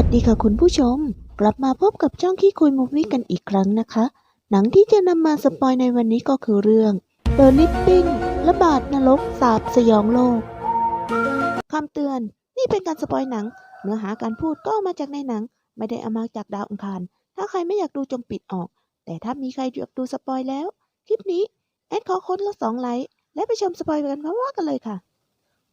วัสดีค่ะคุณผู้ชม กลับมาพบกับช่องขี้คุยมูฟวี่กันอีกครั้งนะคะ หนังที่จะนำมาสปอยในวันนี้ก็คือเรื่อง The Living ระบาดนรกสาบสยองโลกคำเตือน นี่เป็นการสปอยหนัง เนื้อหาการพูดก็มาจากในหนัง ไม่ได้เอามาจากดาวอังคาร ถ้าใครไม่อยากดูจงปิดออก แต่ถ้ามีใครอยากดูสปอยแล้ว คลิปนี้แอดขอค้นละสองไลค์และไปชมสปอยกันพร้อมกันเลยค่ะ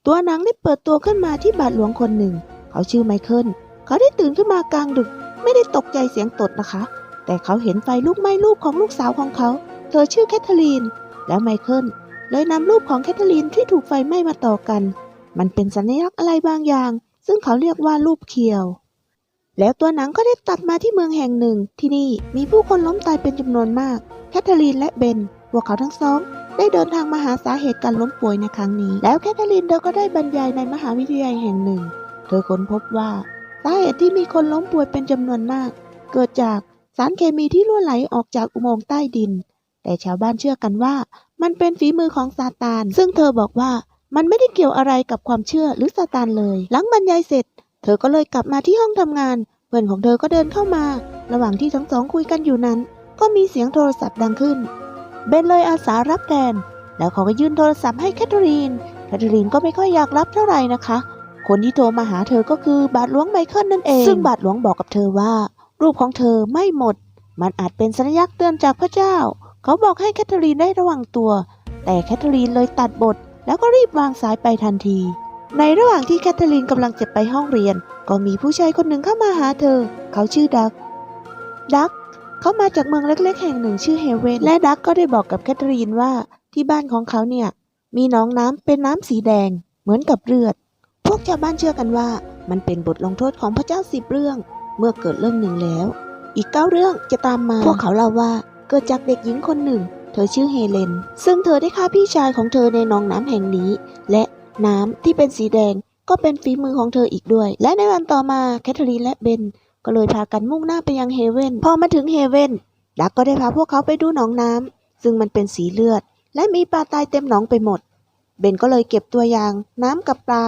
ตัวหนังได้เปิดตัวขึ้นมาที่บาทหลวงคนหนึ่ง เขาชื่อไมเคิล เขาได้ตื่นขึ้นมากลางดึก ไม่ได้ตกใจเสียงตดนะคะ แต่เขาเห็นไฟลุกไหม้รูปของลูกสาวของเขา เธอชื่อแคทเธอรีน แล้วไมเคิลเลยนำรูปของแคทเธอรีนที่ถูกไฟไหม้มาต่อกัน มันเป็นสัญลักษณ์อะไรบางอย่าง ซึ่งเขาเรียกว่ารูปเคียว แล้วตัวหนังก็ได้ตัดมาที่เมืองแห่งหนึ่ง ที่นี่มีผู้คนล้มตายเป็นจำนวนมาก แคทเธอรีนและเบนพวกเขาทั้งสองได้เดินทางมาหาสาเหตุการล้มป่วยในครั้งนี้ แล้วแคทเธอรีนเธอก็ได้บรรยายในมหาวิทยาลัยแห่งหนึ่ง เธอค้นพบว่า สาเหตุที่มีคนล้มป่วยเป็นจำนวนมาก เกิดจากสารเคมีที่รั่วไหลออกจากอุโมงค์ใต้ดิน แต่ชาวบ้านเชื่อกันว่า มันเป็นฝีมือของซาตาน ซึ่งเธอบอกว่ามันไม่ได้เกี่ยวอะไรกับความเชื่อหรือซาตานเลย หลังบรรยายเสร็จ เธอก็เลยกลับมาที่ห้องทำงาน เพื่อนของเธอก็เดินเข้ามา ระหว่างที่ทั้งสองคุยกันอยู่นั้น ก็มีเสียงโทรศัพท์ดังขึ้น เบนเลยอาสารับแทน แล้วเขาก็ยื่นโทรศัพท์ให้แคทเธอรีน แคทเธอรีนก็ไม่ค่อยอยากรับเท่าไหร่นะคะ คนที่โทรมาหาเธอก็คือบาทหลวงไมเคิลนั่นเอง ซึ่งบาทหลวงบอกกับเธอว่า รูปของเธอไม่หมด มันอาจเป็นสัญลักษณ์เตือนจากพระเจ้า เขาบอกให้แคทเธอรีนได้ระวังตัว แต่แคทเธอรีนเลยตัดบท แล้วก็รีบวางสายไปทันที ในระหว่างที่แคทเธอรีนกำลังจะไปห้องเรียน ก็มีผู้ชายคนหนึ่งเข้ามาหาเธอ เขาชื่อดัก ดักเขามาจากเมืองเล็ก ๆ แห่งหนึ่งชื่อเฮเวนและดักก็ได้บอกกับแคทเธอรีนว่าที่บ้านของเขาเนี่ยมีหนองน้ำเป็นน้ำสีแดง เหมือนกับเลือด วกชาวบ้านเชื่อกันว่า มันเป็นบทลงโทษของพระเจ้าสิบเรื่อง เมื่อเกิดเรื่องหนึ่งแล้ว อีกเก้าเรื่องจะตามมา พวกเขาเล่าว่าเกิดจากเด็กหญิงคนหนึ่ง เธอชื่อเฮเลน ซึ่งเธอได้ฆ่าพี่ชายของเธอในหนองน้ำแห่งนี้ และน้ำที่เป็นสีแดงก็เป็นฝีมือของเธออีกด้วย และในวันต่อมาแคทเธอรีนและเบนก็เลยพากันมุ่งหน้าไปยังเฮเวนพอมาถึงเฮเวนดักก็ได้พาพวกเขาไปดูหนองน้ำซึ่งมันเป็นสีเลือด และมีปลาตายเต็มหนองไปหมด เบนก็เลยเก็บตัวอย่างน้ำกับปลา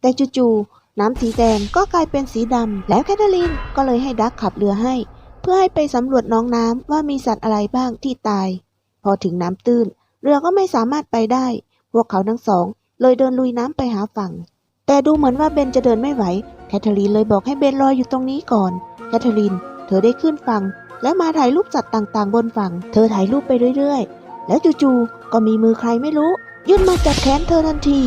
แต่จู่ๆน้ำสีแดงก็กลายเป็นสีดำแล้วแคทเธอรีนก็เลยให้ดักขับเรือให้ เพื่อให้ไปสำรวจน้องน้ำว่ามีสัตว์อะไรบ้างที่ตาย พอถึงน้ำตื้น เรือก็ไม่สามารถไปได้ พวกเขาทั้งสอง เลยเดินลุยน้ำไปหาฝั่ง แต่ดูเหมือนว่าเบนจะเดินไม่ไหวแคทเธอรีนเลยบอกให้เบนรออยู่ตรงนี้ก่อนแคทเธอรีนเธอได้ขึ้นฝั่งและมาถ่ายรูปสัตว์ต่างๆ บนฝั่ง เธอถ่ายรูปไปเรื่อยๆ แล้วจู่ๆ ก็มีมือใครไม่รู้ ยื่นมาจับแขนเธอทันที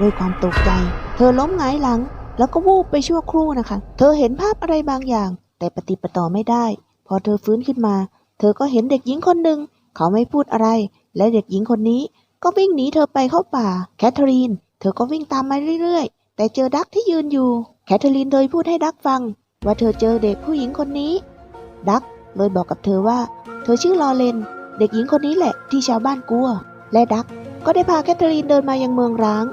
ด้วยความตกใจ ธอล้มหงายหลัง แล้วก็วูบไปชั่วครู่นะคะ เธอเห็นภาพอะไรบางอย่าง แต่ปฏิปต่อไม่ได้ พอเธอฟื้นขึ้นมา เธอก็เห็นเด็กหญิงคนหนึ่ง เขาไม่พูดอะไร และเด็กหญิงคนนี้ก็วิ่งหนีเธอไปเข้าป่า แคทเธอรีน เธอก็วิ่งตามมาเรื่อยๆ แต่เจอดักที่ยืนอยู่ แคทเธอรีนเลยพูดให้ดักฟัง ว่าเธอเจอเด็กผู้หญิงคนนี้ ดักเลยบอกกับเธอว่า เธอชื่อลอเรนเด็กหญิงคนนี้แหละที่ชาวบ้านกลัว และดักก็ได้พาแคทเธอรีนเดินมายังเมืองร้าง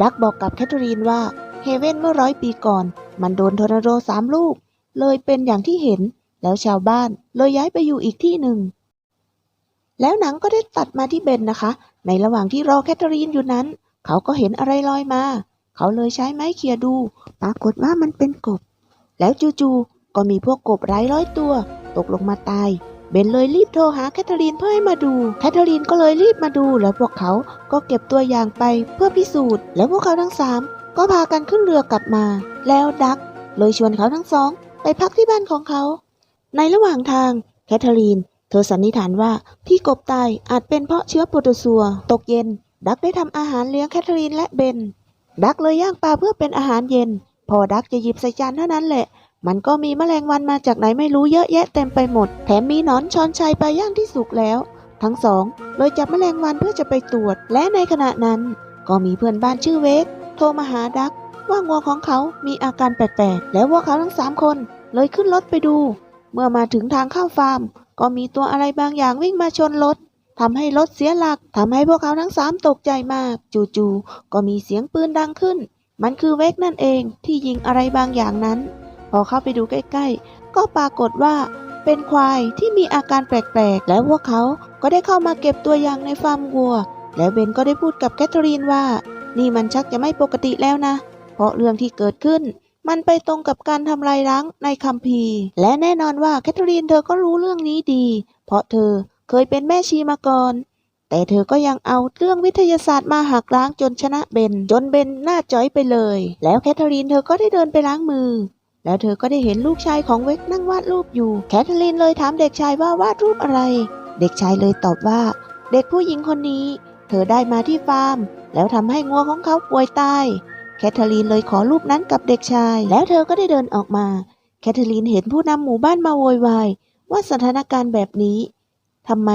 ดักบอกกับแคทเธอรีนว่าเฮเว่นเมื่อร้อยปีก่อน มันโดนทอร์นาโดสามลูก เลยเป็นอย่างที่เห็น แล้วชาวบ้านเลยย้ายไปอยู่อีกที่หนึ่ง แล้วหนังก็ได้ตัดมาที่เบนนะคะ ในระหว่างที่รอแคทเธอรีนอยู่นั้น เขาก็เห็นอะไรลอยมา เขาเลยใช้ไม้เขี่ยดู ปรากฏว่ามันเป็นกบ แล้วจู่ๆก็มีพวกกบร้ายร้อยตัว ตกลงมาตาย เบนเลยรีบโทรหาแคทเธอรีนเพื่อให้มาดู แคทเธอรีนก็เลยรีบมาดูแล้วพวกเขาก็เก็บตัวอย่างไปเพื่อพิสูจน์ แล้วพวกเขาทั้งสามก็พากันขึ้นเรือกลับมา แล้วดักเลยชวนเขาทั้งสอง ไปพักที่บ้านของเขา ในระหว่างทางแคทเธอรีน เธอสันนิษฐานว่าที่กบตายอาจเป็นเพราะเชื้อโปรโตซัว ตกเย็น ดักได้ทำอาหารเลี้ยงแคทเธอรีนและเบน ดักเลยย่างปลาเพื่อเป็นอาหารเย็น พอดักจะหยิบใส่จานเท่านั้นแหละ มันก็มีแมลงวันมาจากไหนไม่รู้เยอะแยะเต็มไปหมด แถมมีหนอนช้อนชัยปลาย่างที่สุกแล้ว ทั้งสองเลยจับแมลงวันเพื่อจะไปตรวจ และในขณะนั้น ก็มีเพื่อนบ้านชื่อเวกโทรมาหาดัก ว่างัวของเขามีอาการแปลกๆแล้วพวเขาทั้งสามคน เลยขึ้นรถไปดู เมื่อมาถึงทางเข้าฟาร์ม ก็มีตัวอะไรบางอย่างวิ่งมาชนรถทำให้รถเสียหลักทำให้พวกเขาทั้งสามตกใจมาก จู่ๆก็มีเสียงปืนดังขึ้น มันคือเวกนั่นเองที่ยิงอะไรบางอย่างนั้น พอเข้าไปดูใกล้ๆ ก็ปรากฏว่าเป็นควายที่มีอาการแปลกๆ แล้วพวกเขาก็ได้เข้ามาเก็บตัวอย่างในฟาร์มวัว แล้วเบนก็ได้พูดกับแคทเธอรีนว่า นี่มันชักจะไม่ปกติแล้วนะ เพราะเรื่องที่เกิดขึ้น มันไปตรงกับการทำลายล้างในคัมภีร์ และแน่นอนว่าแคทเธอรีนเธอก็รู้เรื่องนี้ดี เพราะเธอเคยเป็นแม่ชีมาก่อน แต่เธอก็ยังเอาเรื่องวิทยาศาสตร์มาหักล้างจนชนะเบน จนเบนหน้าจ้อยไปเลย แล้วแคทเธอรีนเธอก็ได้เดินไปล้างมือ แล้วเธอก็ได้เห็นลูกชายของเวกนั่งวาดรูปอยู่ แคทเธอรีนเลยถามเด็กชายว่าวาดรูปอะไร เด็กชายเลยตอบว่า เด็กผู้หญิงคนนี้ เธอได้มาที่ฟาร์ม แล้วทำให้งัวของเขาป่วยตาย แคทเธอรีนเลยขอรูปนั้นกับเด็กชาย แล้วเธอก็ได้เดินออกมา แคทเธอรีนเห็นผู้นำหมู่บ้านมาโวยวายว่าสถานการณ์แบบนี้ทำไม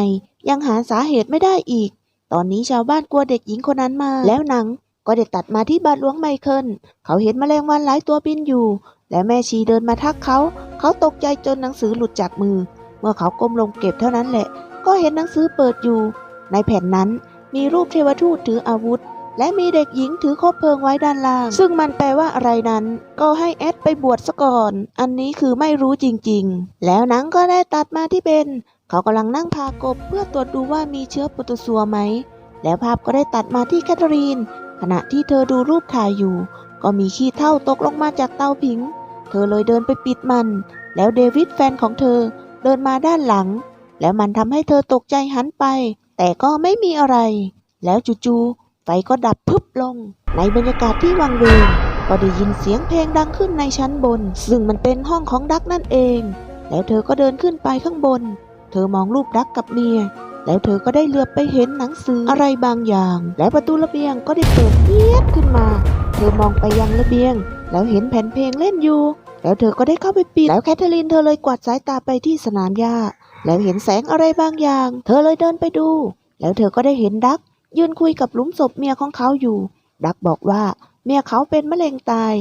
ยังหาสาเหตุไม่ได้อีก ตอนนี้ชาวบ้านกลัวเด็กหญิงคนนั้นมา แล้วหนังก็ได้ตัดมาที่บาทหลวงไมเคิล เขาเห็นแมลงวันหลายตัวบินอยู่ และแม่ชีเดินมาทักเขา เขาตกใจจนหนังสือหลุดจากมือ เมื่อเขาก้มลงเก็บเท่านั้นแหละ ก็เห็นหนังสือเปิดอยู่ ในแผ่นนั้นมีรูปเทวทูตถืออาวุธ และมีเด็กหญิงถือคบเพลิงไว้ด้านล่าง ซึ่งมันแปลว่าอะไรนั้น ก็ให้แอดไปบวชซะก่อน อันนี้คือไม่รู้จริงๆ แล้วหนังก็ได้ตัดมาที่เบนเขากำลังนั่งพากบเพื่อตรวจดูว่ามีเชื้อปรโตซัวไหม แล้วภาพก็ได้ตัดมาที่แคทเธอรีน ขณะที่เธอดูรูปถ่ายอยู่ ก็มีขี้เถ้าตกลงมาจากเตาผิง เธอเลยเดินไปปิดมัน แล้วเดวิดแฟนของเธอเดินมาด้านหลัง แล้วมันทำให้เธอตกใจหันไป แต่ก็ไม่มีอะไร แล้วจู่ๆไฟก็ดับพึบลง ในบรรยากาศที่วังเวงก็ได้ยินเสียงเพลงดังขึ้นในชั้นบน ซึ่งมันเป็นห้องของดักนั่นเอง แล้วเธอก็เดินขึ้นไปข้างบน เธอมองรูปดักกับเมีย แล้วเธอก็ได้เหลือบไปเห็นหนังสืออะไรบางอย่าง แล้วประตูระเบียงก็ได้เปิดเอียดขึ้นมา เธอมองไปยังระเบียง แล้วเห็นแผ่นเพลงเล่นอยู่ แล้วเธอก็ได้เข้าไปปิด แล้วแคทเธอรีนเธอเลยกวาดสายตาไปที่สนามหญ้า แล้วเห็นแสงอะไรบางอย่าง เธอเลยเดินไปดู แล้วเธอก็ได้เห็นดัก ยืนคุยกับหลุมศพเมียของเขาอยู่ ดักบอกว่าเมียเขาเป็นมะเร็งตาย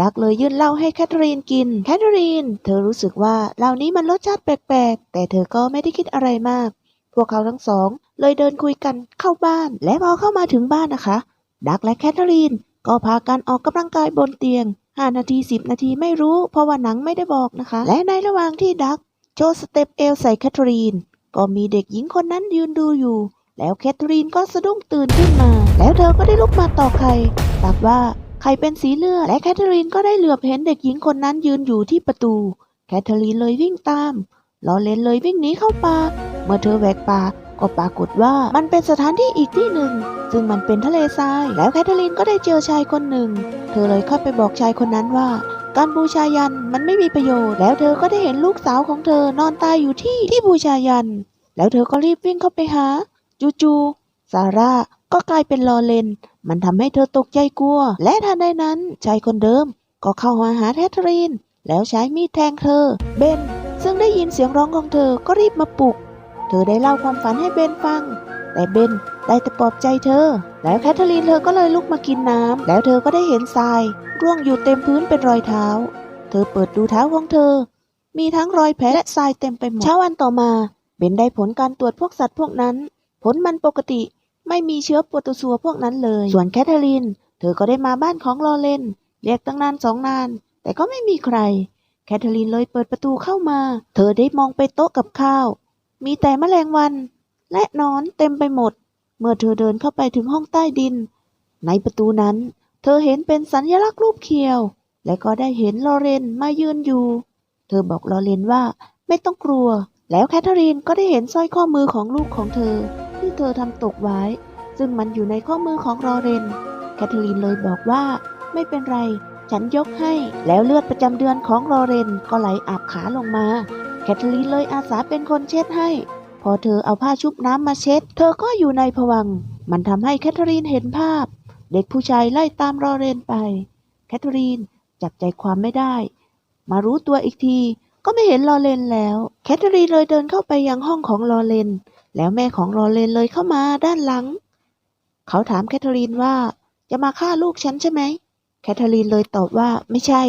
ดักเลยยื่นเหล้าให้แคทเธอรีนกิน แคทเธอรีน เธอรู้สึกว่าเหล้านี้มันรสชาติแปลกๆ แต่เธอก็ไม่ได้คิดอะไรมาก พวกเขาทั้งสอง เลยเดินคุยกันเข้าบ้าน และพอเข้ามาถึงบ้านนะคะ ดักและแคทเธอรีน ก็พากันออกกำลังกายบนเตียง 5 นาที 10 นาทีไม่รู้ เพราะว่าหนังไม่ได้บอกนะคะ และในระหว่างที่ดัก โชว์สเต็ปเอลใส่แคทเธอรีน ก็มีเด็กหญิงคนนั้นยืนดูอยู่ แล้วแคทเธอรีนก็สะดุ้งตื่นขึ้นมา แล้วเธอก็ได้ลุกมาต่อไข่ตักว่าไข่เป็นสีเลือดและแคทเธอรีนก็ได้เหลือบเห็นเด็กหญิงคนนั้นยืนอยู่ที่ประตู แคทเธอรีนเลยวิ่งตามลอเลนเลยวิ่งหนีเข้าป่าเมื่อเธอแหวกป่า ก็ปรากฏว่ามันเป็นสถานที่อีกที่หนึ่ง ซึ่งมันเป็นทะเลทราย แล้วแคทเธอรีนก็ได้เจอชายคนหนึ่ง เธอเลยเข้าไปบอกชายคนนั้นว่า การบูชายันมันไม่มีประโยชน์ แล้วเธอก็ได้เห็นลูกสาวของเธอนอนตายอยู่ที่ที่บูชายัน แล้วเธอก็รีบวิ่งเข้าไปหา จูๆซาร่าก็กลายเป็นลอเลน มันทำให้เธอตกใจกลัว และทันใดนั้นชายคนเดิม ก็เข้ามาหาแคทเธอรีน แล้วใช้มีดแทงเธอ เบนซึ่งได้ยินเสียงร้องของเธอก็รีบมาปลุก เธอได้เล่าความฝันให้เบนฟัง แต่เบนได้แต่ปลอบใจเธอ แล้วแคทเธอรีนเธอก็เลยลุกมากินน้ำแล้วเธอก็ได้เห็นทราย ร่วงอยู่เต็มพื้นเป็นรอยเท้า เธอเปิดดูเท้าของเธอ มีทั้งรอยแผลและทรายเต็มไปหมด เช้าวันต่อมาเบนได้ผลการตรวจพวกสัตว์พวกนั้น ผลมันปกติไม่มีเชื้อปรโตซัวพวกนั้นเลย ส่วนแคทเธอรีน เธอก็ได้มาบ้านของลอเลน เรียกตั้งนานสองนาน แต่ก็ไม่มีใคร แคทเธอรีนเลยเปิดประตูเข้ามา เธอได้มองไปโต๊ะกับข้าว มีแต่แมลงวัน และนอนเต็มไปหมด เมื่อเธอเดินเข้าไปถึงห้องใต้ดิน ในประตูนั้น เธอเห็นเป็นสัญลักษณ์รูปเคียว และก็ได้เห็นลอเรนมายืนอยู่ เธอบอกลอเรนว่าไม่ต้องกลัว แล้วแคทเธอรีนก็ได้เห็นสร้อยข้อมือของลูกของเธอ ที่เธอทำตกไว้ ซึ่งมันอยู่ในข้อมือของลอเรน แคทเธอรีนเลยบอกว่า ไม่เป็นไร ฉันยกให้ แล้วเลือดประจำเดือนของลอเรนก็ไหลอาบขาลงมา คทเธอรีนเลยอาสาเป็นคนเช็ดให้ พอเธอเอาผ้าชุบน้ำมาเช็ด เธอก็อยู่ในผวัง มันทำให้แคทเธอรีนเห็นภาพ เด็กผู้ชายไล่ตามลอเรนไป แคทเธอรีนจับใจความไม่ได้ มารู้ตัวอีกทีก็ไม่เห็นลอเรนแล้ว แคทเธอรีนเลยเดินเข้าไปยังห้องของลอเรน แล้วแม่ของลอเรนเลยเข้ามาด้านหลัง เขาถามแคทเธอรีนว่าจะมาฆ่าลูกฉันใช่ไหม แคทเธอรีนเลยตอบว่าไม่ใช่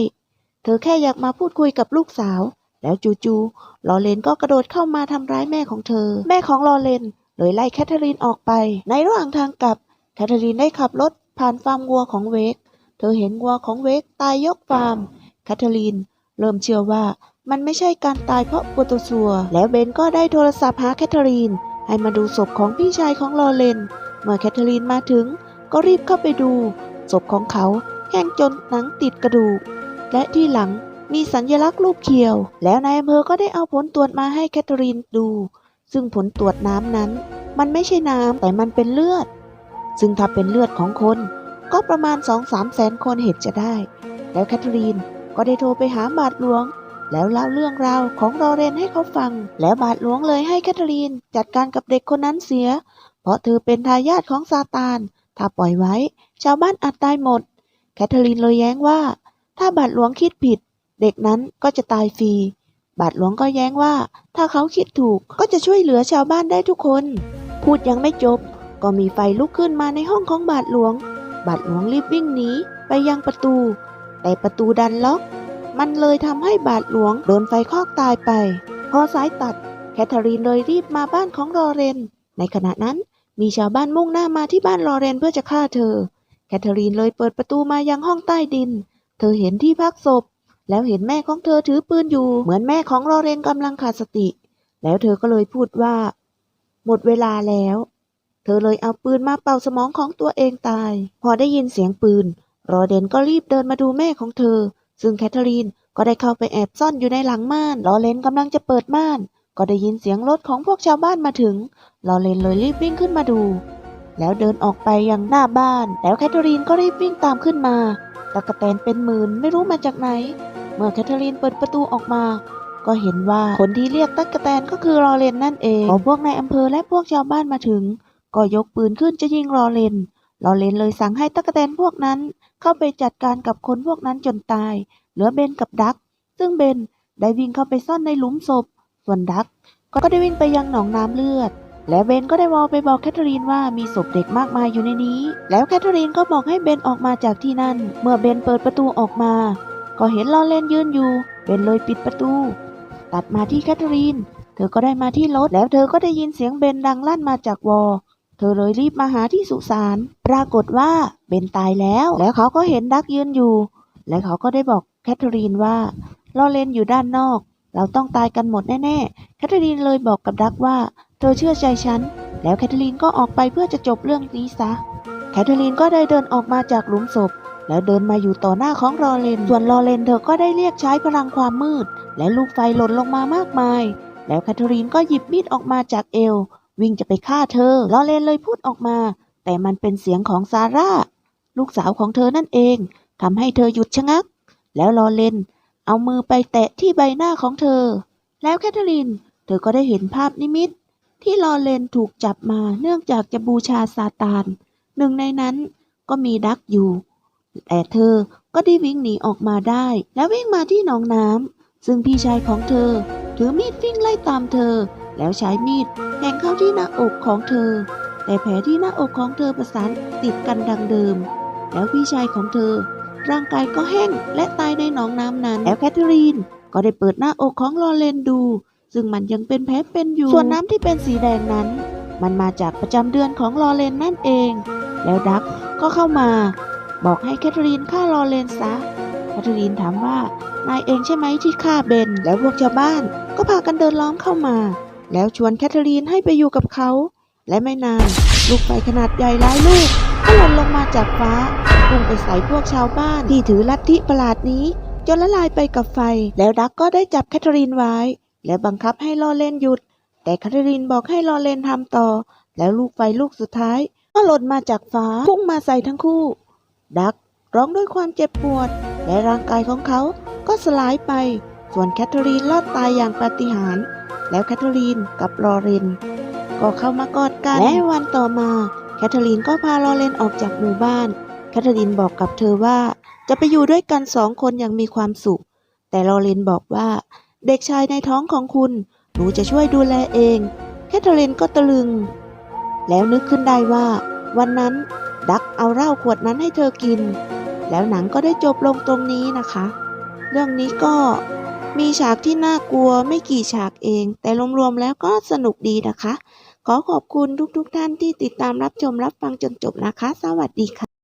เธอแค่อยากมาพูดคุยกับลูกสาว แล้วจู่ๆลอเรนก็กระโดดเข้ามาทำร้ายแม่ของเธอ แม่ของลอเรนเลยไล่แคทเธอรีนออกไป ในระหว่างทางกลับแคทเธอรีนได้ขับรถผ่านฟาร์มวัวของเวก เธอเห็นวัวของเวกตายยกฟาร์มแคทเธอรีนเริ่มเชื่อว่ามันไม่ใช่การตายเพราะปรโตซัว แล้วเบนก็ได้โทรศัพท์หาแคทเธอรีน ให้มาดูศพของพี่ชายของลอเรนเมื่อแคทเธอรีนมาถึง ก็รีบเข้าไปดู ศพของเขาแห้งจนหนังติดกระดูก และที่หลัง มีสัญลักษณ์รูปเขียว แล้วนายอำเภอก็ได้เอาผลตรวจมาให้แคทเธอรีนดู ซึ่งผลตรวจน้ำนั้น มันไม่ใช่น้ำแต่มันเป็นเลือด ซึ่งถ้าเป็นเลือดของคน ก็ประมาณ2-3แสนคนเห็นจะได้ แล้วแคทเธอรีนก็ได้โทรไปหาบาทหลวง แล้วเล่าเรื่องราวของลอเรนให้เขาฟัง แล้วบาทหลวงเลยให้แคทเธอรีนจัดการกับเด็กคนนั้นเสีย เพราะเธอเป็นทายาทของซาตาน ถ้าปล่อยไว้ ชาวบ้านอาจตายหมด แคทเธอรีนเลยแย้งว่า ถ้าบาทหลวงคิดผิด เด็กนั้นก็จะตายฟรี บาทหลวงก็แย้งว่า ถ้าเขาคิดถูกก็จะช่วยเหลือชาวบ้านได้ทุกคน พูดยังไม่จบ ก็มีไฟลุกขึ้นมาในห้องของบาทหลวง บาทหลวงรีบวิ่งหนีไปยังประตู แต่ประตูดันล็อก มันเลยทำให้บาทหลวงโดนไฟคลอกตายไป พอสายตัด แคทเธอรีนเลยรีบมาบ้านของลอเรน ในขณะนั้นมีชาวบ้านมุ่งหน้ามาที่บ้านลอเรนเพื่อจะฆ่าเธอ แคทเธอรีนเลยเปิดประตูมายังห้องใต้ดิน เธอเห็นที่พักศพ แล้วเห็นแม่ของเธอถือปืนอยู่เหมือนแม่ของลอเรนกำลังขาดสติ แล้วเธอก็เลยพูดว่า หมดเวลาแล้ว เธอเลยเอาปืนมาเป่าสมองของตัวเองตาย พอได้ยินเสียงปืนรอเดนก็รีบเดินมาดูแม่ของเธอ ซึ่งแคทเธอรีนก็ได้เข้าไปแอบซ่อนอยู่ในหลังม่านลอเรนกำลังจะเปิดม่าน ก็ได้ยินเสียงรถของพวกชาวบ้านมาถึงลอเรนเลยรีบวิ่งขึ้นมาดู แล้วเดินออกไปยังหน้าบ้าน แล้วแคทเธอรีนก็รีบวิ่งตามขึ้นมาตะกะแตนเป็นหมื่นไม่รู้มาจากไหน เมื่อแคทเธอรีนเปิดประตูออกมา ก็เห็นว่าคนที่เรียกตั๊กแตนก็คือลอเรนนั่นเองพอพวกนายอำเภอและพวกชาวบ้านมาถึง ก็ยกปืนขึ้นจะยิงลอเรนลอเรนเลยสั่งให้ตั๊กแตนพวกนั้น เข้าไปจัดการกับคนพวกนั้นจนตาย เหลือเบนกับดัก ซึ่งเบนได้วิ่งเข้าไปซ่อนในหลุมศพ ส่วนดักก็ได้วิ่งไปยังหนองน้ำเลือด แล้วเบนก็ได้วอลไปบอกแคทเธอรีนว่ามีศพเด็กมากมายอยู่ในนี้ แล้วแคทเธอรีนก็บอกให้เบนออกมาจากที่นั่น เมื่อเบนเปิดประตูออกมา ก็เห็นลอเรนยืนอยู่ เบนเลยปิดประตู ตัดมาที่แคทเธอรีน เธอก็ได้มาที่รถแล้วเธอก็ได้ยินเสียงเบนดังลั่นมาจากวอ เธอเลยรีบมาหาที่สุสาน ปรากฏว่าเบนตายแล้ว แล้วเขาก็เห็นดักยืนอยู่ และเขาก็ได้บอกแคทเธอรีนว่าลอเรนอยู่ด้านนอก เราต้องตายกันหมดแน่ๆ แคทเธอรีนเลยบอกกับดักว่า เธอเชื่อใจฉัน แล้วแคทเธอรีนก็ออกไปเพื่อจะจบเรื่องนี้ซะ แคทเธอรีนก็ได้เดินออกมาจากหลุมศพ แล้วเดินมาอยู่ต่อหน้าของลอเรนส่วนลอเรนเธอก็ได้เรียกใช้พลังความมืด และลูกไฟหล่นลงมามากมาย แล้วแคทเธอรีนก็หยิบมีดออกมาจากเอว วิ่งจะไปฆ่าเธอลอเรนเลยพูดออกมา แต่มันเป็นเสียงของซาร่า ลูกสาวของเธอนั่นเองทำให้เธอหยุดชะงัก แล้วลอเรนเอามือไปแตะที่ใบหน้าของเธอ แล้วแคทเธอรีน เธอก็ได้เห็นภาพนิมิต ที่ลอเรนถูกจับมาเนื่องจากจะบูชาซาตานหนึ่งในนั้นก็มีดักอยู่ แต่เธอก็ได้วิ่งหนีออกมาได้ แล้ววิ่งมาที่หนองน้ำซึ่งพี่ชายของเธอ ถือมีดวิ่งไล่ตามเธอ แล้วใช้มีดแทงเข้าที่หน้าอกของเธอ แต่แผลที่หน้าอกของเธอประสานติดกันดังเดิม แล้วพี่ชายของเธอ ร่างกายก็แห้งและตายในหนองน้ำนั้นแล้วแคทเธอรีนก็ได้เปิดหน้าอกของลอเรนดู ซึ่งมันยังเป็นแผลเป็นอยู่ ส่วนน้ำที่เป็นสีแดงนั้น มันมาจากประจำเดือนของลอเรนนั่นเอง แล้วดักก็เข้ามา บอกให้แคทเธอรีนฆ่าลอเรนซะแคทเธอรีนถามว่านายเองใช่ไหมที่ฆ่าเบนแล้วพวกชาวบ้าน ก็พากันเดินล้อมเข้ามา แล้วชวนแคทเธอรีนให้ไปอยู่กับเขา และไม่นานลูกไฟขนาดใหญ่หลายลูกก็หล่นลงมาจากฟ้าพุ่งไปใส่พวกชาวบ้านที่ถือลัทธิประหลาดนี้ จนละลายไปกับไฟ แล้วดักก็ได้จับแคทเธอรีนไว้ และบังคับให้ลอเรนหยุด แต่แคทเธอรีนบอกให้ลอเรนทำต่อ แล้วลูกไฟลูกสุดท้าย ก็หล่นมาจากฟ้าพุ่งมาใส่ทั้งคู่ ดักร้องด้วยความเจ็บปวด และร่างกายของเขาก็สลายไป ส่วนแคทเธอรีนรอดตายอย่างปาฏิหาริย์แล้วแคทเธอรีนกับลอเรนก็เข้ามากอดกันและวันต่อมาแคทเธอรีนก็พาลอเรนออกจากหมู่บ้าน แคทเธอรีนบอกกับเธอว่า จะไปอยู่ด้วยกันสองคนอย่างมีความสุข แต่ลอเรนบอกว่า เด็กชายในท้องของคุณหนูจะช่วยดูแลเอง แคทเธอรีนก็ตะลึง แล้วนึกขึ้นได้ว่า วันนั้น ดักเอาเหล้าขวดนั้นให้เธอกิน แล้วหนังก็ได้จบลงตรงนี้นะคะ เรื่องนี้ก็มีฉากที่น่ากลัวไม่กี่ฉากเอง แต่รวมๆแล้วก็สนุกดีนะคะ ขอขอบคุณทุกๆทท่านที่ติดตามรับชมรับฟังจนจบนะคะ สวัสดีค่ะ